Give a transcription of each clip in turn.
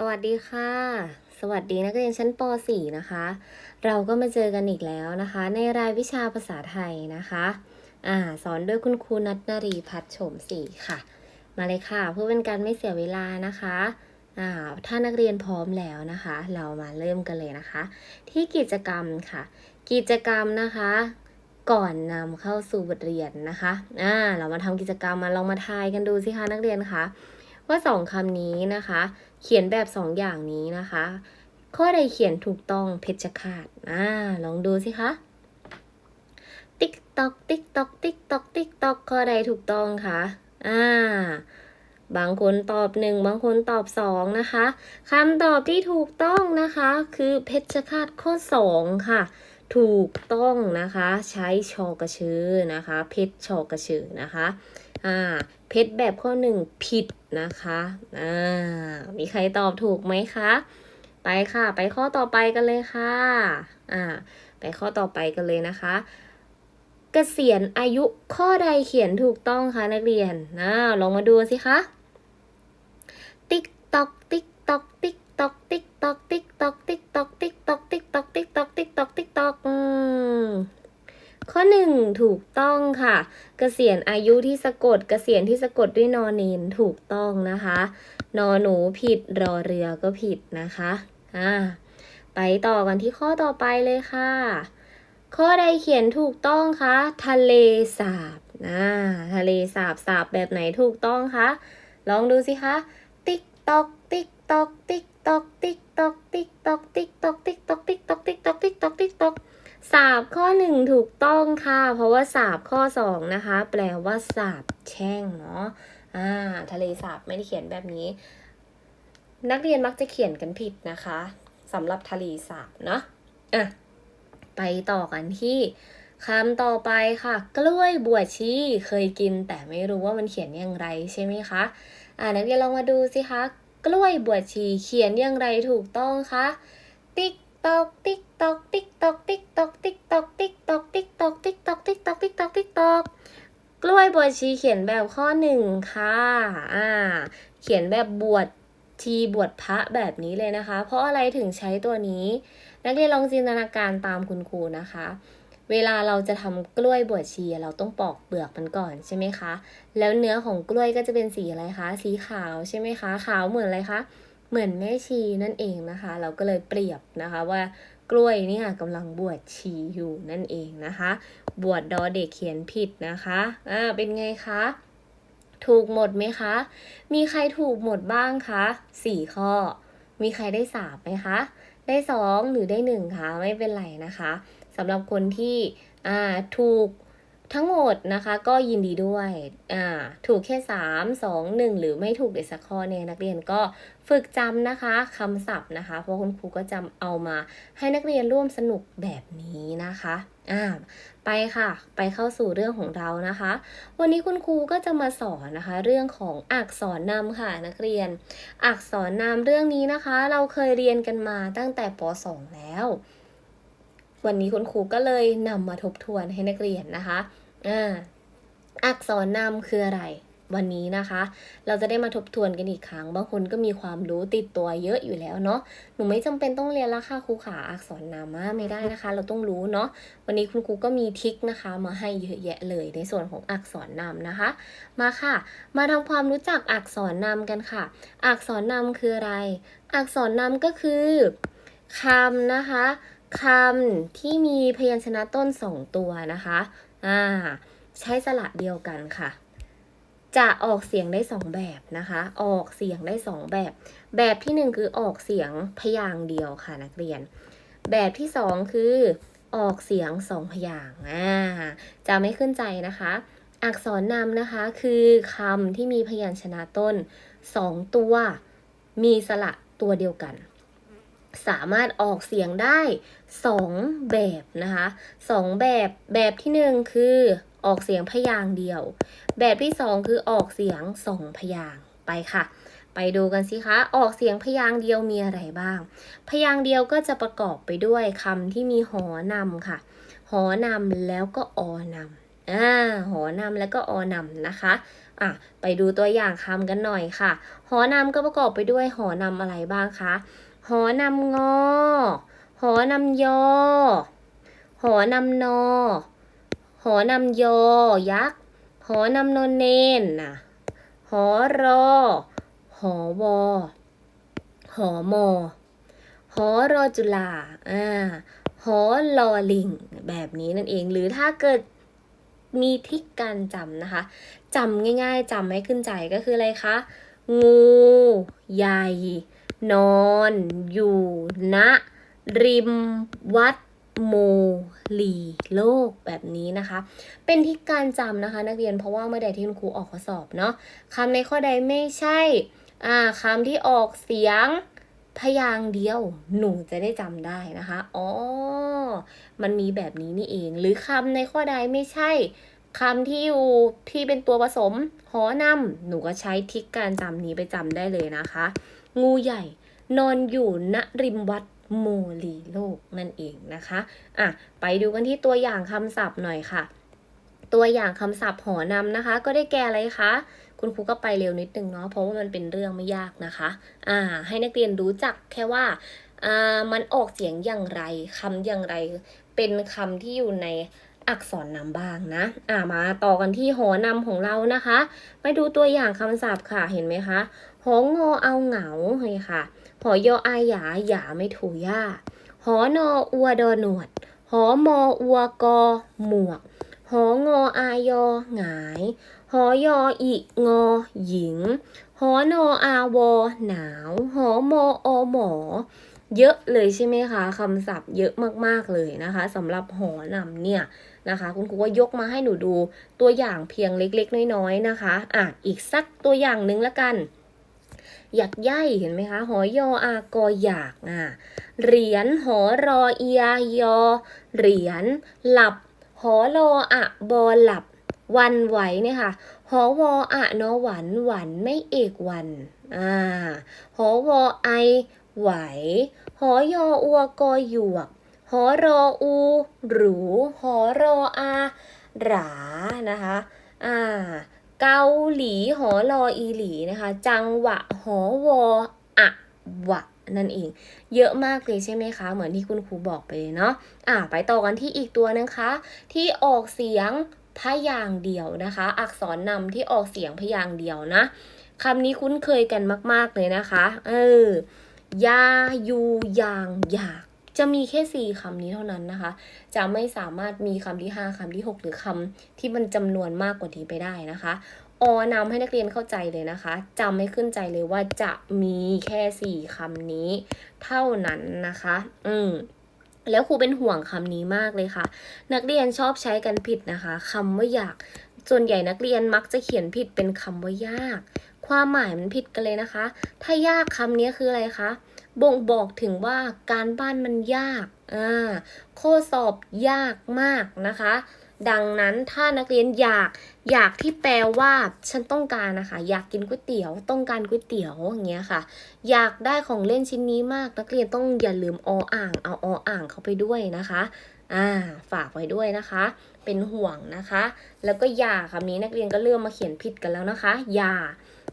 สวัสดีค่ะ สวัสดีนักเรียนชั้นป .4 นะคะ เราก็มาเจอกันอีกแล้วนะคะ ในรายวิชาภาษาไทยนะคะอ่าสอนด้วยคุณครูนัทนารีพัฒโฉมศรีค่ะ มาเลยค่ะ เพื่อเป็นการไม่เสียเวลานะคะอ่าถ้านักเรียนพร้อมแล้วนะคะ เรามาเริ่มกันเลยนะคะ ที่กิจกรรมค่ะ กิจกรรมนะคะ ก่อนนำเข้าสู่บทเรียนนะคะอ่าเรามาทำกิจกรรมมาลองมาทายกันดูสิคะนักเรียนคะ ว่าสองคำนี้นะคะ เขียนแบบสองอย่างนี้นะคะ ข้อใดเขียนถูกต้องเพชฌฆาตอ่าลองดูสิคะติ๊กตอกติ๊กตอกติ๊กตอกติ๊กตอกข้อใดถูกต้องคะอ่าบางคนตอบหนึ่งบางคนตอบสองนะคะคำตอบที่ถูกต้องนะคะ คือเพชฌฆาตข้อสองค่ะ ถูกต้องนะคะ ใช้ชอกระชือนะคะ เพชรชอกระชือนะคะอ่าเพชรแบบข้อหนึ่งผิดนะคะอ่ามีใครตอบถูกไหมคะไปค่ะ ไปข้อต่อไปกันเลยค่ะอ่าไปข้อต่อไปกันเลยนะคะเกษียณอายุข้อใดเขียนถูกต้องคะนักเรียนนะลองมาดูสิคะติ๊กตอกติ๊กตอกติ๊กตอกติ๊กตอกติ๊กตอกติ๊กตอกติ๊กตอก ติ๊อกติ๊กตอกติ๊กตอกติ๊กตอกข้อหนึ่งถูกต้องค่ะ เกษียณอายุที่สะกด เกษียณที่สะกดด้วยนอนเนนถูกต้องนะคะ นอหนูผิดรอเรือก็ผิดนะคะอ่าไปต่อกันที่ข้อต่อไปเลยค่ะ ข้อใดเขียนถูกต้องคะทะเลสาบอ่าทะเลสาบสาบแบบไหนถูกต้องคะลองดูสิคะ ติ๊กตอกติ๊กตอกติ๊ก ตอกติ๊กตอกติ๊กตอกติ๊กตอกติ๊กตอกติ๊กตอกติ๊กตอกติ๊กตอกติ๊กตอกสาบข้อหนึ่งถูกต้องค่ะ เพราะว่าสาบข้อสองนะคะ แปลว่าสาบแช่งเนาะอ่าทะเลสาบไม่ได้เขียนแบบนี้ นักเรียนมักจะเขียนกันผิดนะคะสำหรับทะเลสาบเนาะอะไปต่อกันที่คำต่อไปค่ะ กล้วยบวชชีเคยกินแต่ไม่รู้ว่ามันเขียนอย่างไรใช่ไหมคะ อ่านักเรียนลองมาดูสิคะ กล้วยบวชชีเขียนอย่างไรถูกต้องคะติ๊กตอกติ๊กตอกติ๊กตอกติ๊กตอกติ๊กตอกติ๊กตอกติ๊กตอกติ๊กตอกติ๊กตอกติ๊กตอกติ๊กตอกกล้วยบวชชีเขียนแบบข้อหนึ่งค่ะอ่าเขียนแบบบวชชีบวชพระแบบนี้เลยนะคะ เพราะอะไรถึงใช้ตัวนี้ นักเรียนลองจินตนาการตามคุณครูนะคะ เวลาเราจะทำกล้วยบวชชี เราต้องปอกเปลือกมันก่อนใช่ไหมคะ แล้วเนื้อของกล้วยก็จะเป็นสีอะไรคะ สีขาวใช่ไหมคะ ขาวเหมือนอะไรคะ เหมือนแม่ชีนั่นเองนะคะ เราก็เลยเปรียบนะคะว่ากล้วยเนี่ยกำลังบวชชีอยู่นั่นเองนะคะ บวชดอเด็กเขียนผิดนะคะ อ่า เป็นไงคะ ถูกหมดไหมคะ มีใครถูกหมดบ้างคะสี่ข้อ มีใครได้สามไหมคะ ได้สองหรือได้หนึ่งคะ ไม่เป็นไรนะคะ สำหรับคนที่ถูกทั้งหมดนะคะก็ยินดีด้วยอ่าถูกแค่สามสองหนึ่งหรือไม่ถูกเลยสักข้อเนี่ยนักเรียนก็ฝึกจำนะคะคำศัพท์นะคะ เพราะคุณครูก็จำเอามา ให้นักเรียนร่วมสนุกแบบนี้นะคะอ่าไปค่ะ ไปเข้าสู่เรื่องของเรานะคะ วันนี้คุณครูก็จะมาสอนนะคะ เรื่องของอักษรนำค่ะนักเรียน อักษรนามเรื่องนี้นะคะ เราเคยเรียนกันมาตั้งแต่ป .2 แล้ว วันนี้คุณครูก็เลยนำมาทบทวนให้นักเรียนนะคะอ่าอักษรนามคืออะไร วันนี้นะคะ เราจะได้มาทบทวนกันอีกครั้ง บางคนก็มีความรู้ติดตัวเยอะอยู่แล้วเนาะหนูไม่จำเป็นต้องเรียนล้วค่ะครูขาอักษรนามไม่ได้นะคะ เราต้องรู้เนาะวันนี้คุณครูก็มีทิคนะคะ มาให้เยอะแยะเลยในส่วนของอักษรนามนะคะ มาค่ะ มาทำความรู้จักอักษรนามกันค่ะ อักษรนามคืออะไร อักษรนามก็คือคำนะคะ คำที่มีพยัญชนะต้นสองตัวนะคะ อ่า ใช้สระเดียวกันค่ะ จะออกเสียงได้สองแบบนะคะ ออกเสียงได้สองแบบ แบบที่หนึ่งคือออกเสียงพยางค์เดียวค่ะนักเรียน แบบที่สองคือออกเสียงสองพยางค์อ่าจะไม่ขึ้นใจนะคะ อักษรนำนะคะคือคำที่มีพยัญชนะต้นสองตัว มีสระตัวเดียวกันสามารถออกเสียงได้ สองแบบนะคะสองแบบแบบที่หนึ่งคือออกเสียงพยางเดียว แบบที่สองคือออกเสียงสองพยางไปค่ะ ไปดูกันสิคะ ออกเสียงพยางเดียวมีอะไรบ้าง พยางเดียวก็จะประกอบไปด้วยคำที่มีหอนำค่ะ หอนำแล้วก็อนำอ่าหอนำแล้วก็อนำนะคะอะไปดูตัวอย่างคำกันหน่อยค่ะ หอนำก็ประกอบไปด้วยหอนำอะไรบ้างคะ หอนำงอ หอนำยอ หอนำนอ หอนำยอ ยักษ์ หอนำนนเนนนะหอรอ หอวอ หอมอ หอรอจุฬาอ่า หอลอลิง แบบนี้นั่นเอง หรือถ้าเกิดมีทิกการจำนะคะจำง่ายๆจำให้ขึ้นใจก็คืออะไรคะ งู ใหญ่ นอน อยู่ณ ริมวัดโมลีโลกแบบนี้นะคะ เป็นที่การจำนะคะนักเรียนเพราะว่าเมื่อใดที่คุณครูออกข้อสอบเนาะคำในข้อใดไม่ใช่อ่าคำที่ออกเสียงพยางค์เดียวหนูจะได้จำได้นะคะอ๋อมันมีแบบนี้นี่เอง หรือคำในข้อใดไม่ใช่คำที่อยู่ที่เป็นตัวผสมหอนำหนูก็ใช้ทิกการจำนี้ไปจำได้เลยนะคะ งูใหญ่นอนอยู่ณริมวัด โมลีโลกนั่นเองนะคะอะไปดูกันที่ตัวอย่างคำศัพท์หน่อยค่ะ ตัวอย่างคำศัพท์หอนำนะคะ ก็ได้แก่อะไรคะคุณครูก็ไปเร็วนิดนึงเนาะเพราะว่ามันเป็นเรื่องไม่ยากนะคะ อ่า ให้นักเรียนรู้จักแค่ว่าอ่ามันออกเสียงอย่างไรคำอย่างไร เป็นคำที่อยู่ในอักษรนำบ้างนะ อ่ามาต่อกันที่หอนำของเรานะคะ ไปดูตัวอย่างคำศัพท์ค่ะเห็นไหมคะหองอเอาเหงาเฮ้ยค่ะ อยออายหยาหยาไม่ถูย่าหอนออัวดอหนวด หอมออัวกอหมวก หองออายอหงาย หอยออีงอหญิง หอนออาวอหนาว หอมออหมอ เยอะเลยใช่ไหมคะคำศัพท์เยอะมากๆเลยนะคะสำหรับหอนำเนี่ยนะคะคุณครูก็ยกมาให้หนูดูตัวอย่างเพียงเล็ก ๆ น้อยๆนะคะ อะอีกสักตัวอย่างหนึ่งละกัน อยากย่ายเห็นไหมคะ หอยออากออยากอะเหรียญหอรอเอียยอ เหรียญหลับ หอรออะบอหลับ วันไหวเนี่ยค่ะ หอวออะนอหวันหวันไม่เอกวันอ่าหอวอไอไหว หอยออัวกอหยวก หอรออู หรู หอรออาหรานะคะ อ่า เกาหลีหอรออีหลีนะคะ จังหวะหอวออะวะนั่นเอง เยอะมากเลยใช่ไหมคะ เหมือนที่คุณครูบอกไปเลยเนาะอ่าไปต่อกันที่อีกตัวนะคะ ที่ออกเสียงพยางเดียวนะคะ อักษรนำที่ออกเสียงพยางเดียวนะคำนี้คุ้นเคยกันมาก ๆ เลยนะคะ เออ ยา ยู ยาง อยาก จะมีแค่สี่คำนี้เท่านั้นนะคะ จะไม่สามารถมีคำที่ห้าคำที่หกหรือคำที่มันจำนวนมากกว่านี้ไปได้นะคะอนำให้นักเรียนเข้าใจเลยนะคะจำให้ขึ้นใจเลยว่าจะมีแค่สี่คำนี้ เท่านั้นนะคะ อืมแล้วครูเป็นห่วงคำนี้มากเลยค่ะ นักเรียนชอบใช้กันผิดนะคะคำว่าอยาก ส่วนใหญ่นักเรียนมักจะเขียนผิดเป็นคำว่ายาก ความหมายมันผิดกันเลยนะคะ ถ้ายากคำนี้คืออะไรคะ บ่งบอกถึงว่าการบ้านมันยากอ่าข้อสอบยากมากนะคะ ดังนั้นถ้านักเรียนอยากอยากที่แปลว่าฉันต้องการนะคะอยากกินก๋วยเตี๋ยว ต้องการก๋วยเตี๋ยวอย่างเงี้ยค่ะ อยากได้ของเล่นชิ้นนี้มากนักเรียนต้องอย่าลืมออ่างเอาออ่างเข้าไปด้วยนะคะอ่าฝากไว้ด้วยนะคะ เป็นห่วงนะคะ แล้วก็อย่าคำนี้นักเรียนก็เริ่มมาเขียนผิดกันแล้วนะคะอย่า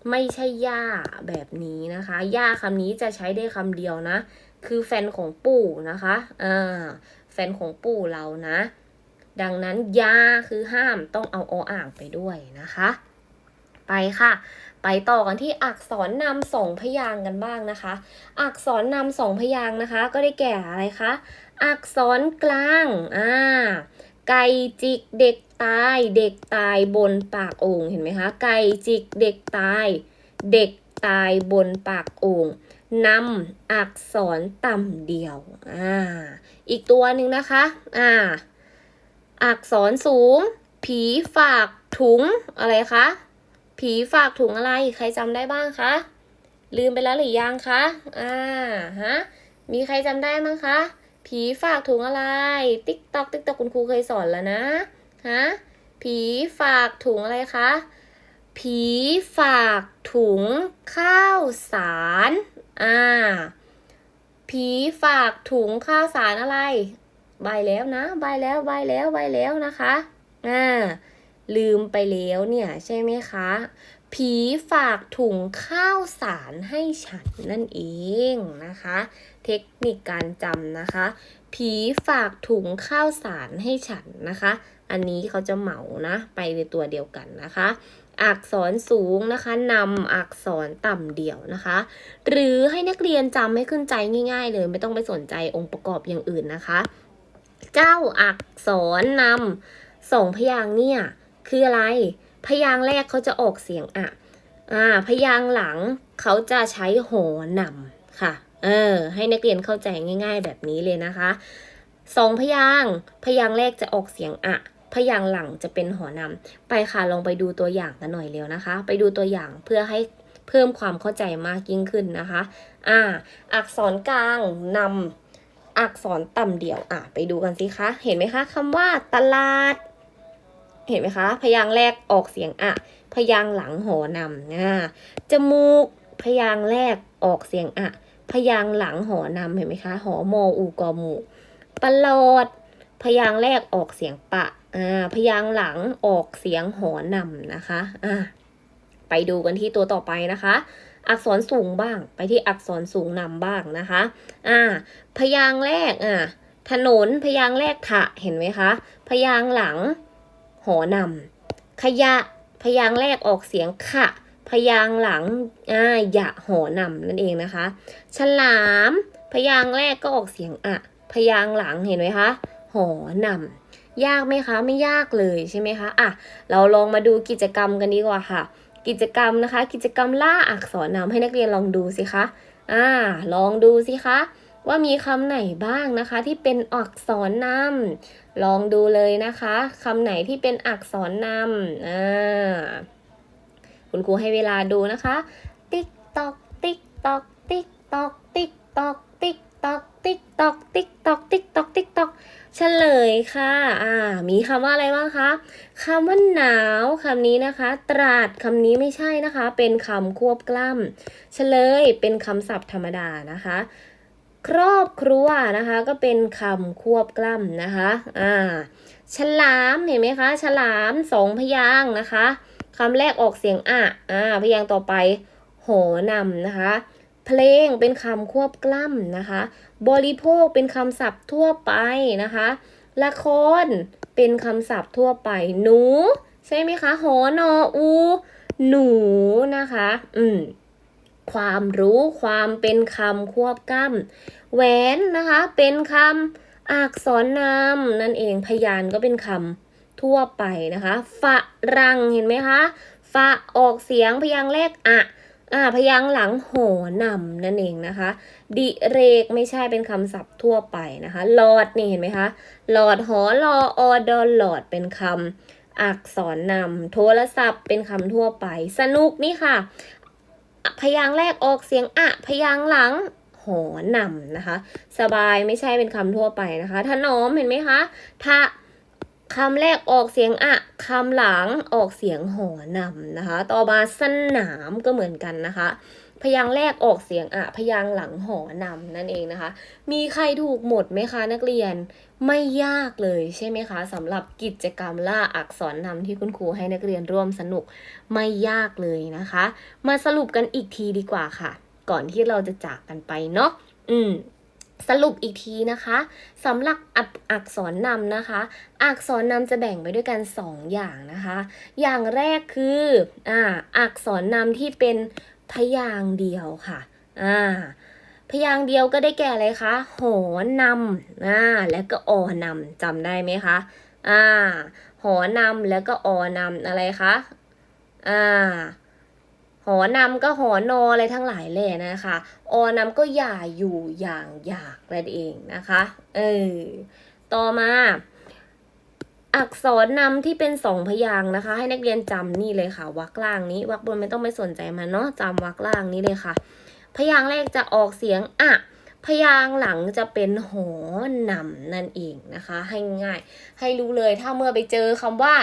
ไม่ใช่ย่าแบบนี้นะคะ ย่าคำนี้จะใช้ได้คำเดียวนะ คือแฟนของปู่นะคะอ่าแฟนของปู่เรานะ ดังนั้นยาคือห้ามต้องเอาออ่างไปด้วยนะคะ ไปค่ะ ไปต่อกันที่อักษรนำสองพยางกันบ้างนะคะ อักษรนำสองพยางนะคะ ก็ได้แก่อะไรคะ อักษรกลาง อ่า ไก่จิกเด็กตาย เด็กตายบนปากโอ่งเห็นไหมคะ ไก่จิกเด็กตาย เด็กตายบนปากโอ่งนำอักษรต่ำเดียว อ่า อีกตัวหนึ่งนะคะ อ่า อักษรสูง ผีฝากถุงอะไรคะ ผีฝากถุงอะไร ใครจำได้บ้างคะ ลืมไปแล้วหรือยังคะ อ่า ฮะ มีใครจำได้มั้งคะ ผีฝากถุงอะไร ติ๊กตอกติ๊กตอกคุณครูเคยสอนแล้วนะฮะผีฝากถุงอะไรคะผีฝากถุงข้าวสารอ่าผีฝากถุงข้าวสารอะไร ใบแล้วนะ ใบแล้วใบแล้วใบแล้วนะคะอ่าลืมไปแล้วเนี่ยใช่ไหมคะ ผีฝากถุงข้าวสารให้ฉันนั่นเองนะคะ เทคนิคการจำนะคะ ผีฝากถุงข้าวสารให้ฉันนะคะ อันนี้เขาจะเหมานะ ไปในตัวเดียวกันนะคะ อักษรสูงนะคะนำอักษรต่ำเดี่ยวนะคะ หรือให้นักเรียนจำให้ขึ้นใจง่าย ๆ เลย ไม่ต้องไปสนใจองค์ประกอบอย่างอื่นนะคะ เจ้าอักษรนำสองพยางเนี่ยคืออะไร พยางค์แรกเขาจะออกเสียงอะอ่าพยางค์หลังเขาจะใช้หอนำค่ะ เออ ให้นักเรียนเข้าใจง่าย ๆ แบบนี้เลยนะคะสองพยางค์พยางค์แรกจะออกเสียงอะพยางค์หลังจะเป็นหอนำไปค่ะลองไปดูตัวอย่างกันหน่อยเร็วนะคะ ไปดูตัวอย่างเพื่อให้เพิ่มความเข้าใจมากยิ่งขึ้นนะคะ อ่า อักษรกลางนำอักษรต่ำเดี่ยว อะ ไปดูกันสิคะ เห็นไหมคะคำว่าตลาด เห็นไหมคะ พยางค์แรกออกเสียงอะ พยางค์หลังหอนำอ่าจมูก พยางค์แรกออกเสียงอะ พยางค์หลังหอนำเห็นไหมคะ หอมออูกอมูปลอด พยางค์แรกออกเสียงปะอ่าพยางค์หลังออกเสียงหอนำนะคะอ่าไปดูกันที่ตัวต่อไปนะคะ อักษรสูงบ้าง ไปที่อักษรสูงนำบ้างนะคะอ่าพยางค์แรกอ่าถนนพยางค์แรกถะเห็นไหมคะ พยางค์หลัง หอนำขยะ พยางแรกออกเสียงขะ พยางหลังอ่ายะหอนำนั่นเองนะคะ ฉลาม พยางแรกก็ออกเสียงอะ พยางหลังเห็นไหมคะหอนำยากไหมคะไม่ยากเลยใช่ไหมคะอะเราลองมาดูกิจกรรมกันดีกว่าค่ะ กิจกรรมนะคะ กิจกรรมล่าอักษรนำให้นักเรียนลองดูสิคะอ่าลองดูสิคะ ว่ามีคำไหนบ้างนะคะ ที่เป็นอักษรนำลองดูเลยนะคะคำไหนที่เป็นอักษรนำอ่าคุณครูให้เวลาดูนะคะ ติ๊กตอกติ๊กตอกติ๊กตอกติ๊กตอกติ๊กตอกติ๊กตอกติ๊กตอกติ๊กตอกติ๊กตอกเฉลยค่ะ อ่า มีคำว่าอะไรบ้างคะคำว่าหนาวคำนี้นะคะ ตราดคำนี้ไม่ใช่นะคะ เป็นคำควบกล้ำเฉลยเป็นคำศัพท์ธรรมดานะคะ ครอบครัวนะคะ ก็เป็นคำควบกล้ำนะคะ อ่า ฉลามเห็นไหมคะ ฉลามสองพยางนะคะคำแรกออกเสียงอะอ่า พยางต่อไป โหนำนะคะ เพลงเป็นคำควบกล้ำนะคะ บริโภคเป็นคำศัพท์ทั่วไปนะคะ ละครเป็นคำศัพท์ทั่วไป หนู ใช่ไหมคะหอนออู หนูนะคะ อืม ความรู้ความเป็นคำควบกล้ำแหวนนะคะ เป็นคำอักษรนำนั่นเองพยานก็เป็นคำทั่วไปนะคะฝรังเห็นไหมคะฝะออกเสียงพยางแรกอะอ่าพยางค์หลังโหนำนั่นเองนะคะ ดิเรกไม่ใช่เป็นคำศัพท์ทั่วไปนะคะหลอดนี่เห็นไหมคะหลอดหอลออดอหลอดเป็นคำอักษรนำโทรศัพท์เป็นคำทั่วไป สนุกนี่ค่ะ พยางค์แรกออกเสียงอะ พยางค์หลัง หอนำนะคะ สบายไม่ใช่เป็นคำทั่วไปนะคะ ถนอมเห็นไหมคะถ้าคำแรกออกเสียงอะคำหลังออกเสียงหอนำนะคะ ต่อมาสนามก็เหมือนกันนะคะ พยางแรกออกเสียงอะ พยางหลังหอนำนั่นเองนะคะ มีใครถูกหมดไหมคะนักเรียน ไม่ยากเลยใช่ไหมคะสำหรับกิจกรรมล่าอักษรนำที่คุณครูให้นักเรียนร่วมสนุกไม่ยากเลยนะคะ มาสรุปกันอีกทีดีกว่าค่ะ ก่อนที่เราจะจากกันไปเนาะอืมสรุปอีกทีนะคะสำหรับอักอักษรนำนะคะ อักษรนำจะแบ่งไปด้วยกัน 2 อย่างนะคะ อย่างแรกคืออ่าอักษรนำที่เป็นพยางค์เดียวค่ะอ่า พยางเดียวก็ได้แก่อะไรคะ หอนำอ่าแล้วก็อนำจำได้ไหมคะอ่าหอนำแล้วก็อนำอะไรคะอ่าหอนำก็หอนออะไรทั้งหลายแหล่นะคะ อนำก็อย่าอยู่อย่างอยากนั่นเองนะคะ เออ ต่อมา อักษรนำที่เป็นสองพยางนะคะ ให้นักเรียนจำนี่เลยค่ะวรรคล่างนี้วรรคบนไม่ต้องไปสนใจมันเนาะจำวรรคล่างนี้เลยค่ะ พยางค์แรกจะออกเสียงอะ พยางค์หลังจะเป็นหอนำนั่นเองนะคะ ให้ง่าย ให้รู้เลยถ้าเมื่อไปเจอคำว่า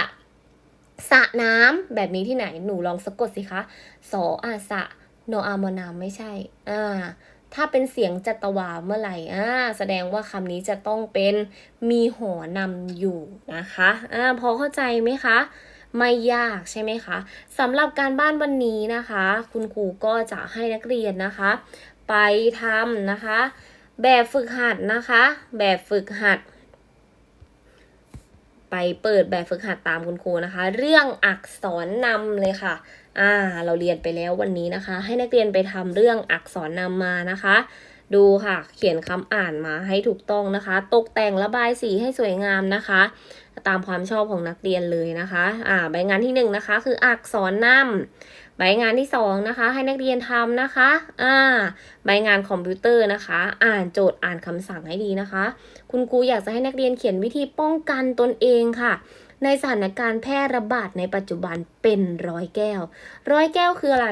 สระน้ำแบบนี้ที่ไหนหนูลองสะกดสิคะสออาสะโนอามนามไม่ใช่ อ่า ถ้าเป็นเสียงจัตวาเมื่อไหร่ อ่า แสดงว่าคำนี้จะต้องเป็นมีหอนำอยู่นะคะ อ่า พอเข้าใจไหมคะ ไม่ยากใช่ไหมคะสำหรับการบ้านวันนี้นะคะ คุณครูก็จะให้นักเรียนนะคะ ไปทำนะคะ แบบฝึกหัดนะคะ แบบฝึกหัด ไปเปิดแบบฝึกหัดตามคุณครูนะคะ เรื่องอักษรนำเลยค่ะอ่าเราเรียนไปแล้ววันนี้นะคะ ให้นักเรียนไปทำเรื่องอักษรนำมานะคะ ดูค่ะ เขียนคำอ่านมาให้ถูกต้องนะคะ ตกแต่งระบายสีให้สวยงามนะคะ ตามความชอบของนักเรียนเลยนะคะอ่าใบงานที่หนึ่งนะคะ คืออักษรนำใบงานที่สองนะคะ ให้นักเรียนทำนะคะอ่าใบงานคอมพิวเตอร์นะคะ อ่านโจทย์อ่านคำสั่งให้ดีนะคะ คุณครูอยากจะให้นักเรียนเขียนวิธีป้องกันตนเองค่ะในสถานการณ์แพร่ระบาดในปัจจุบันเป็นร้อยแก้ว ร้อยแก้วคืออะไร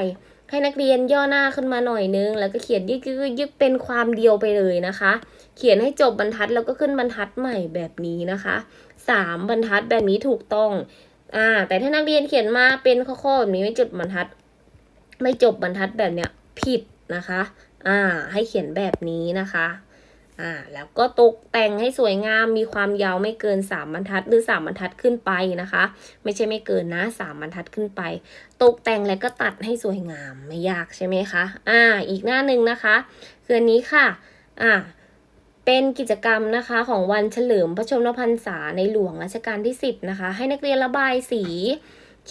ให้นักเรียนย่อหน้าขึ้นมาหน่อยนึง แล้วก็เขียนยึกยึกเป็นความเดียวไปเลยนะคะ เขียนให้จบบรรทัดแล้วก็ขึ้นบรรทัดใหม่แบบนี้นะคะสามบรรทัดแบบนี้ถูกต้องอ่าแต่ถ้านักเรียนเขียนมาเป็นข้อๆแบบนี้ไม่จบบรรทัด ไม่จบบรรทัดแบบเนี้ยผิดนะคะ อ่า ให้เขียนแบบนี้นะคะ อ่าแล้วก็ตกแต่งให้สวยงามมีความยาวไม่เกิน 3 บรรทัด หรือ 3 บรรทัดขึ้นไปนะคะ ไม่ใช่ไม่เกินนะ 3 บรรทัดขึ้นไป ตกแต่งแล้วก็ตัดให้สวยงามไม่ยากใช่ไหมคะอ่าอีกหน้าหนึ่งนะคะคืออันนี้ค่ะอ่าเป็นกิจกรรมนะคะของวันเฉลิมพระชนมพรรษาในหลวงรัชกาลที่ 10 นะคะ ให้นักเรียนระบายสี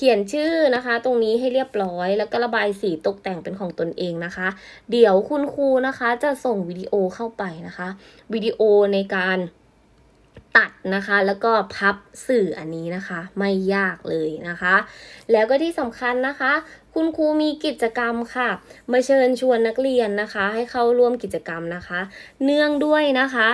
เขียนชื่อนะคะ ตรงนี้ให้เรียบร้อย แล้วก็ระบายสีตกแต่งเป็นของตนเองนะคะ เดี๋ยวคุณครูนะคะจะส่งวิดีโอเข้าไปนะคะวิดีโอในการตัดนะคะ แล้วก็พับสื่ออันนี้นะคะ ไม่ยากเลยนะคะ แล้วก็ที่สำคัญนะคะ คุณครูมีกิจกรรมค่ะ มาเชิญชวนนักเรียนนะคะ ให้เข้าร่วมกิจกรรมนะคะ เนื่องด้วยนะคะ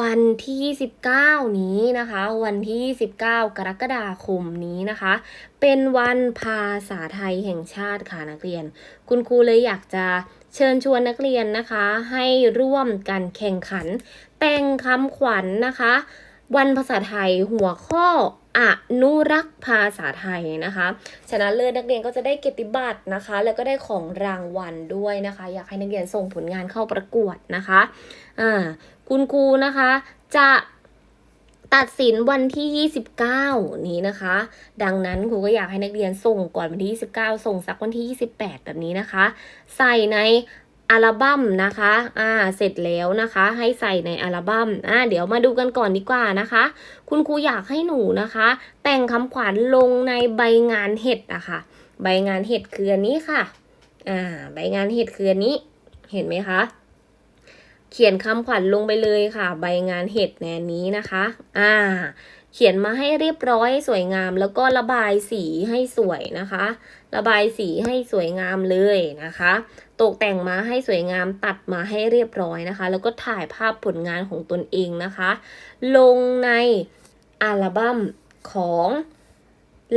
วันที่19นี้นะคะ วันที่19กรกฎาคมนี้นะคะ เป็นวันภาษาไทยแห่งชาติค่ะนักเรียน คุณครูเลยอยากจะเชิญชวนนักเรียนนะคะ ให้ร่วมกันแข่งขัน แต่งคำขวัญนะคะ วันภาษาไทยหัวข้ออนุรักษ์ภาษาไทยนะคะ ชนะเลิศนักเรียนก็จะได้เกียรติบัตรนะคะ แล้วก็ได้ของรางวัลด้วยนะคะ อยากให้นักเรียนส่งผลงานเข้าประกวดนะคะ อ่า คุณครูนะคะ จะตัดสินวันที่ 29 นี้นะคะ ดังนั้นครูก็อยากให้นักเรียนส่งก่อนวันที่ 29 ส่งสักวันที่ 28 แบบนี้นะคะ ใส่ในอัลบั้มนะคะ อ่า เสร็จแล้วนะคะ ให้ใส่ในอัลบั้ม อ่า เดี๋ยวมาดูกันก่อนดีกว่านะคะ คุณครูอยากให้หนูนะคะ แต่งคำขวัญลงในใบงานเห็ดอะค่ะ ใบงานเห็ดคืออันนี้ค่ะ อ่า ใบงานเห็ดคืออันนี้ เห็นไหมคะ เขียนคำขวัญลงไปเลยค่ะ ใบงานเห็ดแนนี้นะคะ อ่า เขียนมาให้เรียบร้อยสวยงามแล้วก็ระบายสีให้สวยนะคะ ระบายสีให้สวยงามเลยนะคะ ตกแต่งมาให้สวยงามตัดมาให้เรียบร้อยนะคะ แล้วก็ถ่ายภาพผลงานของตนเองนะคะ ลงในอัลบั้มของ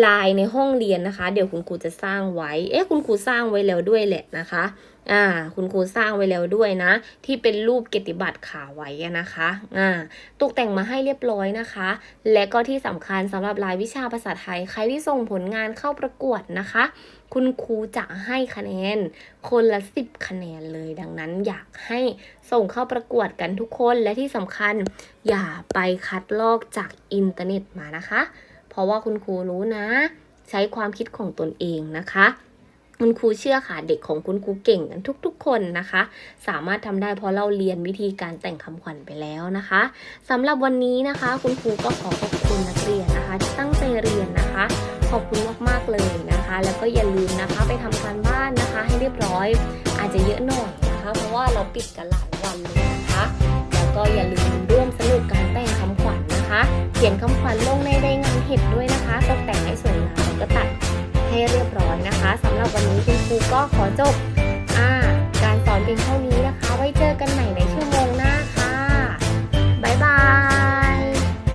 ลายในห้องเรียนนะคะ เดี๋ยวคุณครูจะสร้างไว้ เอ๊ะคุณครูสร้างไว้แล้วด้วยแหละนะคะ อ่า คุณครูสร้างไว้แล้วด้วยนะ ที่เป็นรูปเกียรติบัตรขาไว้นะคะ อ่า ตกแต่งมาให้เรียบร้อยนะคะ และก็ที่สำคัญสำหรับรายวิชาภาษาไทย ใครที่ส่งผลงานเข้าประกวดนะคะ คุณครูจะให้คะแนน คนละสิบคะแนนเลย ดังนั้นอยากให้ส่งเข้าประกวดกันทุกคน และที่สำคัญอย่าไปคัดลอกจากอินเทอร์เน็ตมานะคะ ราะว่าคุณครูรู้นะ ใช้ความคิดของตนเองนะคะ คุณครูเชื่อค่ะเด็กของคุณครูเก่งกันทุกๆ คนนะคะ สามารถทำได้เพราะเราเรียนวิธีการแต่งคำขวัญไปแล้วนะคะสำหรับวันนี้นะคะ คุณครูก็ขอขอบคุณนักเรียนนะคะที่ตั้งใจเรียนนะคะ ขอบคุณมากๆเลยนะคะ แล้วก็อย่าลืมนะคะไปทำการบ้านนะคะ ให้เรียบร้อย อาจจะเยอะหน่อยนะคะ เพราะว่าเราปิดกันหลายวันเลยนะคะ แล้วก็อย่าลืมร่วมสนุกการแต่งคำขวัญนะคะ ขียนคำขวัญลงในรดงานเห็ดด้วยนะคะ ตกแต่งให้สวยงามแล้วก็ตัดให้เรียบร้อยนะคะสำหรับวันนี้คุณครูก็ขอจบการสอนเพียงเท่านี้นะคะ ไว้เจอกันใหม่ในช่ว